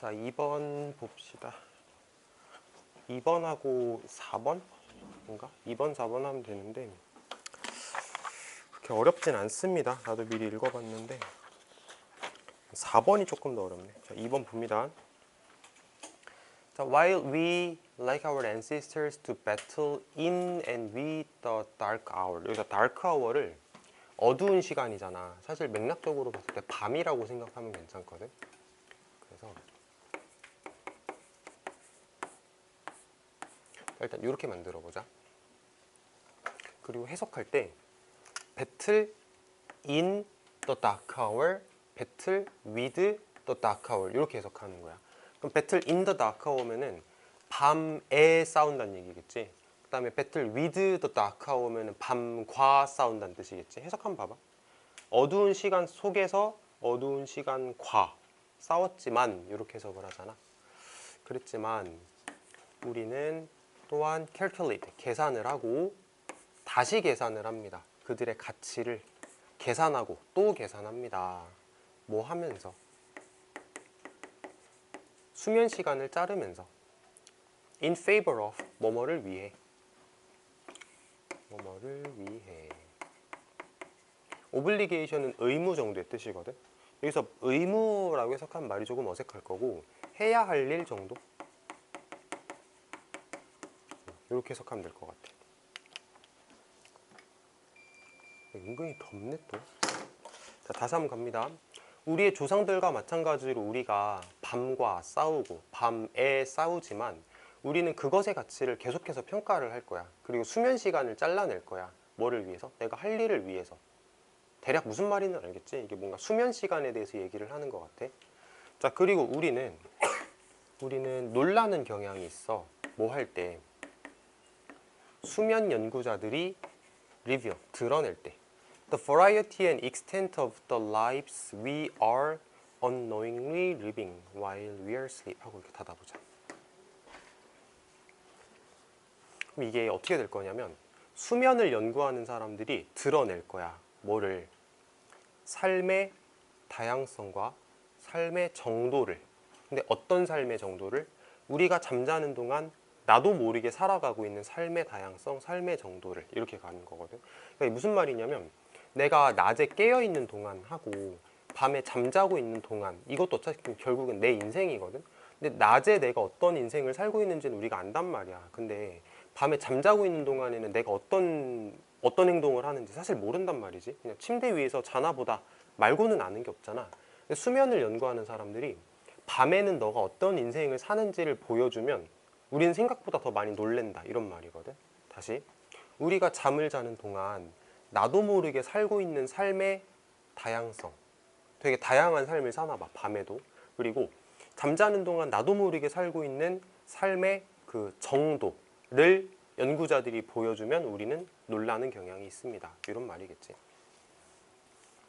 자, 2번 봅시다. 2번하고 4번? 뭔가? 2번, 4번 하면 되는데 그렇게 어렵진 않습니다. 나도 미리 읽어봤는데 4번이 조금 더 어렵네. 자, 2번 봅니다. 자, while we like our ancestors to battle in and with the dark hour. 여기서 dark hour를 어두운 시간이잖아. 사실 맥락적으로 봤을 때 밤이라고 생각하면 괜찮거든. 그래서 일단 이렇게 만들어 보자. 그리고 해석할 때 battle in the dark battle with the 이렇게 해석하는 거야. 그럼 in the dark hour면은 밤에 싸운다는 얘기겠지. 그 다음에 battle with the dark hour면은 밤과 싸운다는 뜻이겠지. 해석 한번 봐봐. 어두운 시간 속에서 어두운 시간과 싸웠지만 이렇게 해석을 하잖아. 그랬지만 우리는 또한 calculate 계산을 하고 다시 계산을 합니다. 그들의 가치를 계산하고 또 계산합니다. 뭐 하면서 수면 시간을 자르면서 in favor of 뭐뭐를 위해 뭐뭐를 위해 obligation은 의무 정도의 뜻이거든. 여기서 의무라고 해석한 말이 조금 어색할 거고 해야 할 일 정도 이렇게 해석하면 될 것 같아. 은근히 덥네 또. 자, 다시 한번 갑니다. 우리의 조상들과 마찬가지로 우리가 밤과 싸우고 밤에 싸우지만 우리는 그것의 가치를 계속해서 평가를 할 거야. 그리고 수면 시간을 잘라낼 거야. 뭐를 위해서? 내가 할 일을 위해서. 대략 무슨 말인지 알겠지? 이게 뭔가 수면 시간에 대해서 얘기를 하는 것 같아. 자, 그리고 우리는 우리는 놀라는 경향이 있어. 뭐 할 때. 수면 연구자들이 리뷰 드러낼 때. The variety and extent of the lives we are unknowingly living while we are asleep. 하고 이렇게 닫아보자. 그럼 이게 어떻게 될 거냐면 수면을 연구하는 사람들이 드러낼 거야. 뭐를? 삶의 다양성과 삶의 정도를. 근데 어떤 삶의 정도를? 우리가 잠자는 동안 나도 모르게 살아가고 있는 삶의 다양성, 삶의 정도를 이렇게 가는 거거든. 그러니까 무슨 말이냐면 내가 낮에 깨어 있는 동안 하고 밤에 잠자고 있는 동안 이것도 어차피 결국은 내 인생이거든. 근데 낮에 내가 어떤 인생을 살고 있는지는 우리가 안단 말이야. 근데 밤에 잠자고 있는 동안에는 내가 어떤 어떤 행동을 하는지 사실 모른단 말이지. 그냥 침대 위에서 자나 보다 말고는 아는 게 없잖아. 수면을 연구하는 사람들이 밤에는 너가 어떤 인생을 사는지를 보여주면 우리는 생각보다 더 많이 놀랜다. 이런 말이거든. 다시. 우리가 잠을 자는 동안 나도 모르게 살고 있는 삶의 다양성. 되게 다양한 삶을 사나 봐 밤에도. 그리고 잠자는 동안 나도 모르게 살고 있는 삶의 그 정도를 연구자들이 보여주면 우리는 놀라는 경향이 있습니다. 이런 말이겠지.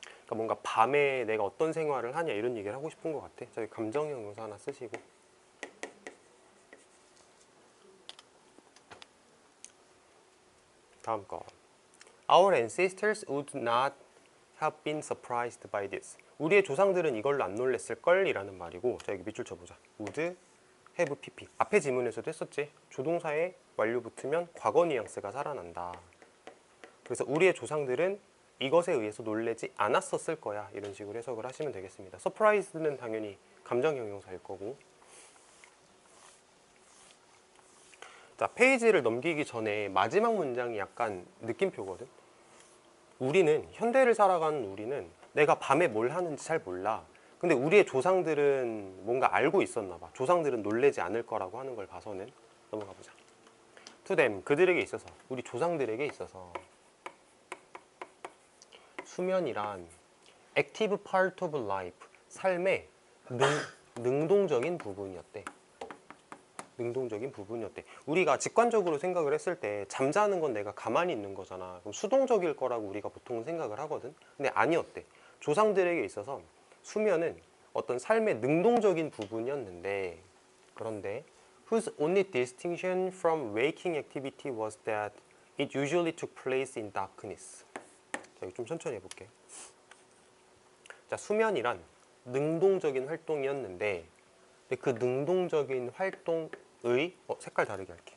그러니까 뭔가 밤에 내가 어떤 생활을 하냐 이런 얘기를 하고 싶은 것 같아. 저기 감정형 용사 하나 쓰시고 다음 거. Our ancestors would not have been surprised by this. 우리의 조상들은 이걸로 안 놀랬을 걸 이라는 말이고, 자 여기 밑줄 쳐보자. would have pp. 앞에 지문에서도 했었지. 조동사에 완료 붙으면 과거 뉘앙스가 살아난다. 그래서 우리의 조상들은 이것에 의해서 놀래지 않았었을 거야. 이런 식으로 해석을 하시면 되겠습니다. surprise는 당연히 감정 형용사일 거고. 자, 페이지를 넘기기 전에 마지막 문장이 약간 느낌표거든. 우리는 현대를 살아가는 우리는 내가 밤에 뭘 하는지 잘 몰라. 근데 우리의 조상들은 뭔가 알고 있었나 봐. 조상들은 놀래지 않을 거라고 하는 걸 봐서는 넘어가 보자. To them 그들에게 있어서 우리 조상들에게 있어서 수면이란 active part of life 삶의 능, 능동적인 부분이었대. 능동적인 부분이었대. 우리가 직관적으로 생각을 했을 때 잠자는 건 내가 가만히 있는 거잖아. 그럼 수동적일 거라고 우리가 보통 생각을 하거든. 근데 아니었대. 조상들에게 있어서 수면은 어떤 삶의 능동적인 부분이었는데 그런데 whose only distinction from waking activity was that it usually took place in darkness. 자, 좀 천천히 해볼게. 자, 수면이란 능동적인 활동이었는데 그 능동적인 활동 의 어, 색깔 다르게 할게.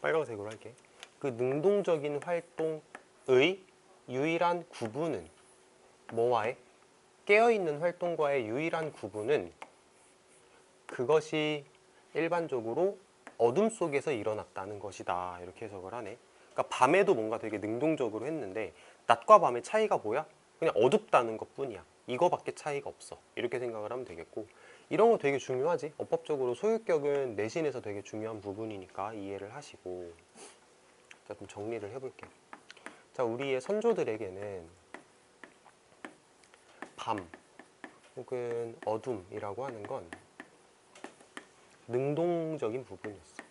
빨강색으로 할게. 그 능동적인 활동의 유일한 구분은 뭐와의 깨어 있는 활동과의 유일한 구분은 그것이 일반적으로 어둠 속에서 일어났다는 것이다. 이렇게 해석을 하네. 그러니까 밤에도 뭔가 되게 능동적으로 했는데 낮과 밤의 차이가 뭐야? 그냥 어둡다는 것뿐이야. 이거밖에 차이가 없어. 이렇게 생각을 하면 되겠고 이런 거 되게 중요하지. 어법적으로 소유격은 내신에서 되게 중요한 부분이니까 이해를 하시고 자, 좀 정리를 해볼게요. 자, 우리의 선조들에게는 밤 혹은 어둠이라고 하는 건 능동적인 부분이었어.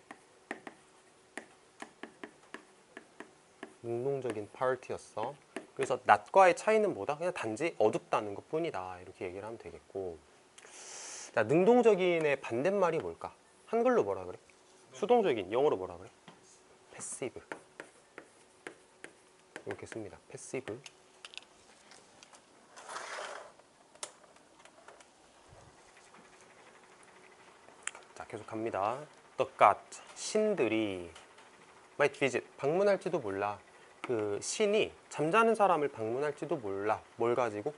능동적인 파트였어. 그래서 낮과의 차이는 뭐다? 그냥 단지 어둡다는 것 뿐이다. 이렇게 얘기를 하면 되겠고. 자, 능동적인의 반대말이 뭘까? 한글로 뭐라 그래? 수동적인, 영어로 뭐라 그래? 패시브. 이렇게 씁니다. 패시브. 자, 계속 갑니다. The god, 신들이 might visit, 방문할지도 몰라. 그 신이 잠자는 사람을 방문할지도 몰라. 뭘 가지고?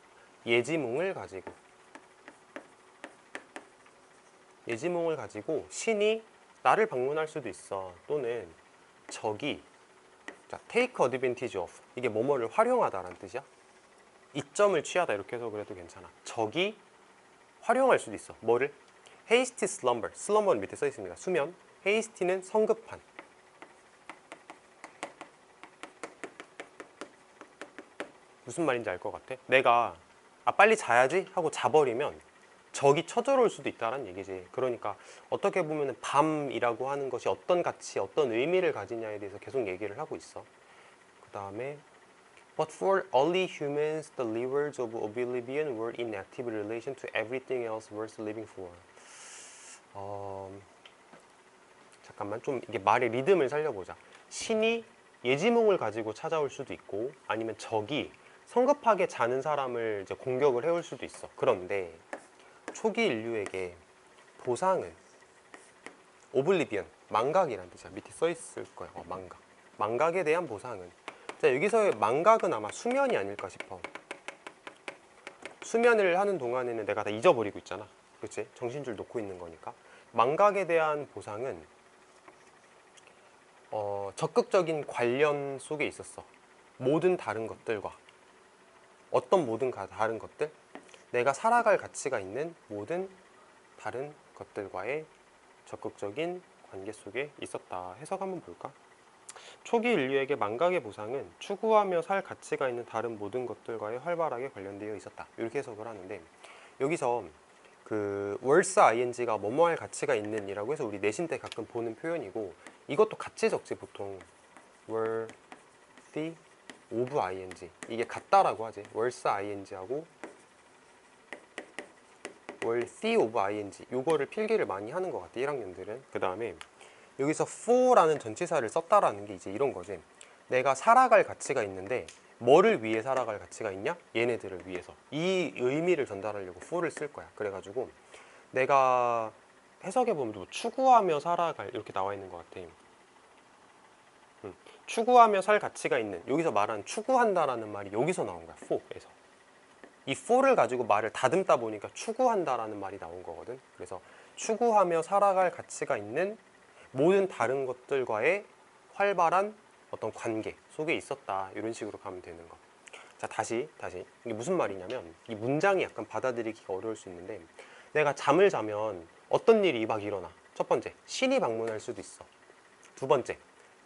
예지몽을 가지고. 예지몽을 가지고 신이 나를 방문할 수도 있어. 또는 적이 자, take advantage of 이게 뭐뭐를 활용하다라는 뜻이야. 이점을 취하다 이렇게 해서 그래도 괜찮아. 적이 활용할 수도 있어. 뭐를? hasty slumber. slumber는 밑에 써 있습니다. 수면. hasty는 성급한. 무슨 말인지 알 것 같아? 내가 아 빨리 자야지 하고 자버리면 적이 쳐들어올 수도 있다는 얘기지. 그러니까 어떻게 보면 밤이라고 하는 것이 어떤 가치, 어떤 의미를 가지냐에 대해서 계속 얘기를 하고 있어. 그 다음에 But for early humans, the levers of oblivion were in active relation to everything else worth living for. 어, 잠깐만 좀 이게 말의 리듬을 살려보자. 신이 예지몽을 가지고 찾아올 수도 있고 아니면 적이 성급하게 자는 사람을 이제 공격을 해올 수도 있어. 그런데 초기 인류에게 보상은 오블리비언, 망각이라는 뜻이야. 밑에 써 있을 거야. 어, 망각. 망각에 대한 보상은 자, 여기서의 망각은 아마 수면이 아닐까 싶어. 수면을 하는 동안에는 내가 다 잊어버리고 있잖아. 그렇지? 정신줄 놓고 있는 거니까. 망각에 대한 보상은 어, 적극적인 관련 속에 있었어. 모든 다른 것들과 어떤 모든 가- 다른 것들, 내가 살아갈 가치가 있는 모든 다른 것들과의 적극적인 관계 속에 있었다. 해석 한번 볼까? 초기 인류에게 망각의 보상은 추구하며 살 가치가 있는 다른 모든 것들과의 활발하게 관련되어 있었다. 이렇게 해석을 하는데 여기서 그 월스 ing가 뭐뭐 할 가치가 있는 이라고 해서 우리 내신 때 가끔 보는 표현이고 이것도 같이 적지 보통 worthy of ing 이게 같다라고 하지 월스 ing하고 worthy of ing 요거를 필기를 많이 하는 것 같아 1학년들은. 그 다음에 여기서 for라는 전치사를 썼다라는 게 이제 이런 거지. 내가 살아갈 가치가 있는데 뭐를 위해 살아갈 가치가 있냐? 얘네들을 위해서. 이 의미를 전달하려고 for를 쓸 거야. 그래가지고 내가 해석해보면 뭐 추구하며 살아갈 이렇게 나와 있는 것 같아. 음, 추구하며 살 가치가 있는 여기서 말하는 추구한다라는 말이 여기서 나온 거야 for에서 이 for를 가지고 말을 다듬다 보니까 추구한다라는 말이 나온 거거든 그래서 추구하며 살아갈 가치가 있는 모든 다른 것들과의 활발한 어떤 관계 속에 있었다 이런 식으로 가면 되는 거. 자 다시 다시 이게 무슨 말이냐면 이 문장이 약간 받아들이기가 어려울 수 있는데 내가 잠을 자면 어떤 일이 막 일어나. 첫 번째 신이 방문할 수도 있어. 두 번째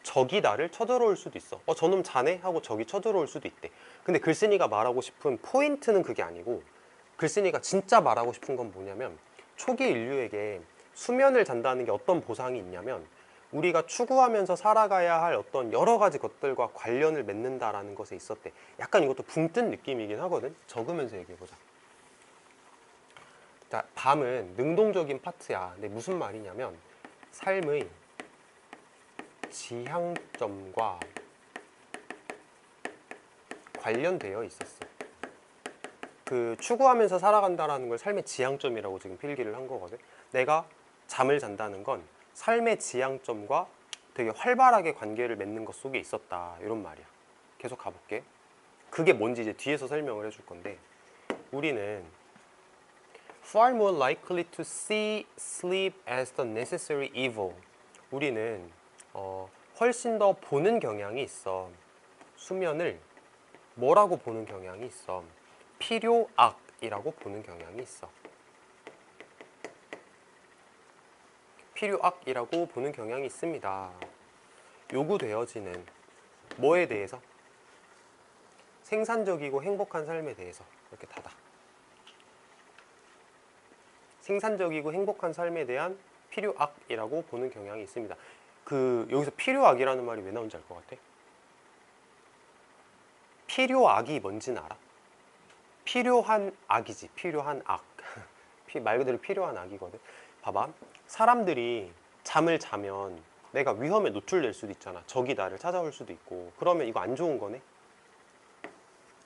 적이 나를 쳐들어올 수도 있어. 어 저놈 자네 하고 적이 쳐들어올 수도 있대. 근데 글쓴이가 말하고 싶은 포인트는 그게 아니고 글쓴이가 진짜 말하고 싶은 건 뭐냐면 초기 인류에게 수면을 잔다는 게 어떤 보상이 있냐면 우리가 추구하면서 살아가야 할 어떤 여러 가지 것들과 관련을 맺는다라는 것에 있었대. 약간 이것도 붕 뜬 느낌이긴 하거든. 적으면서 얘기해 보자. 자, 밤은 능동적인 파트야. 근데 무슨 말이냐면 삶의 지향점과 관련되어 있었어. 그 추구하면서 살아간다라는 걸 삶의 지향점이라고 지금 필기를 한 거거든. 내가 잠을 잔다는 건 삶의 지향점과 되게 활발하게 관계를 맺는 것 속에 있었다 이런 말이야. 계속 가볼게. 그게 뭔지 이제 뒤에서 설명을 해줄 건데 우리는 far more likely to see sleep as the necessary evil. 우리는 어, 훨씬 더 보는 경향이 있어. 수면을 뭐라고 보는 경향이 있어. 필요악이라고 보는 경향이 있어. 필요악이라고 보는 경향이 있습니다. 요구되어지는 뭐에 대해서? 생산적이고 행복한 삶에 대해서 이렇게 닫아. 생산적이고 행복한 삶에 대한 필요악이라고 보는 경향이 있습니다. 그 여기서 필요악이라는 말이 왜 나온지 알 것 같아? 필요악이 뭔지는 알아? 필요한 악이지. 필요한 악. 피- 말 그대로 필요한 악이거든. 봐봐. 사람들이 잠을 자면 내가 위험에 노출될 수도 있잖아. 적이 나를 찾아올 수도 있고. 그러면 이거 안 좋은 거네?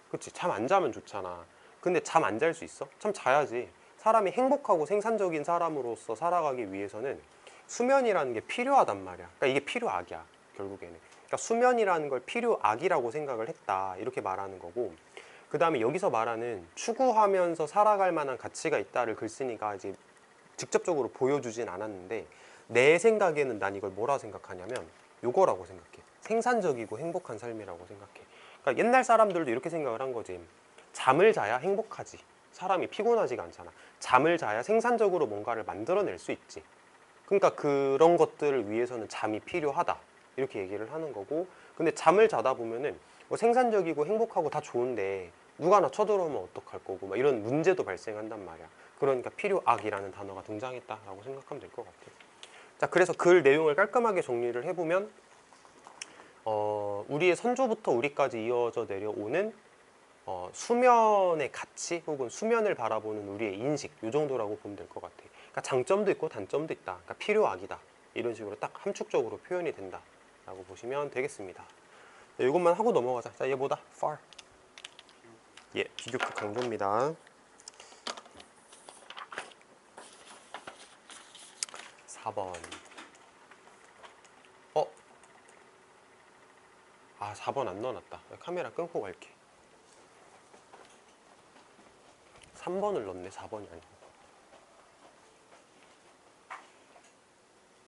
그치. 잠안 자면 좋잖아. 근데 잠 안 잘 수 있어? 참 자야지. 사람이 행복하고 생산적인 사람으로서 살아가기 위해서는 수면이라는 게 필요하단 말이야. 그러니까 이게 필요악이야. 결국에는. 그러니까 수면이라는 걸 필요악이라고 생각을 했다. 이렇게 말하는 거고. 그 다음에 여기서 말하는 추구하면서 살아갈 만한 가치가 있다를 글쓴이가 이제 직접적으로 보여주진 않았는데 내 생각에는 난 이걸 뭐라 생각하냐면 요거라고 생각해. 생산적이고 행복한 삶이라고 생각해. 그러니까 옛날 사람들도 이렇게 생각을 한 거지. 잠을 자야 행복하지. 사람이 피곤하지가 않잖아. 잠을 자야 생산적으로 뭔가를 만들어낼 수 있지. 그러니까 그런 것들을 위해서는 잠이 필요하다. 이렇게 얘기를 하는 거고. 근데 잠을 자다 보면은 뭐 생산적이고 행복하고 다 좋은데 누가 나 쳐들어오면 어떡할 거고 막 이런 문제도 발생한단 말이야. 그러니까 필요악이라는 단어가 등장했다라고 생각하면 될 것 같아. 자, 그래서 글 내용을 깔끔하게 정리를 해보면 어, 우리의 선조부터 우리까지 이어져 내려오는 어, 수면의 가치 혹은 수면을 바라보는 우리의 인식 이 정도라고 보면 될 것 같아. 그러니까 장점도 있고 단점도 있다. 그러니까 필요악이다. 이런 식으로 딱 함축적으로 표현이 된다 라고 보시면 되겠습니다. 네, 이것만 하고 넘어가자. 자, 얘보다 far. 예, 비교급 강조입니다. 4번. 어? 아, 4번 안 넣어놨다. 카메라 끊고 갈게. 3번을 넣네, 4번이 아니고.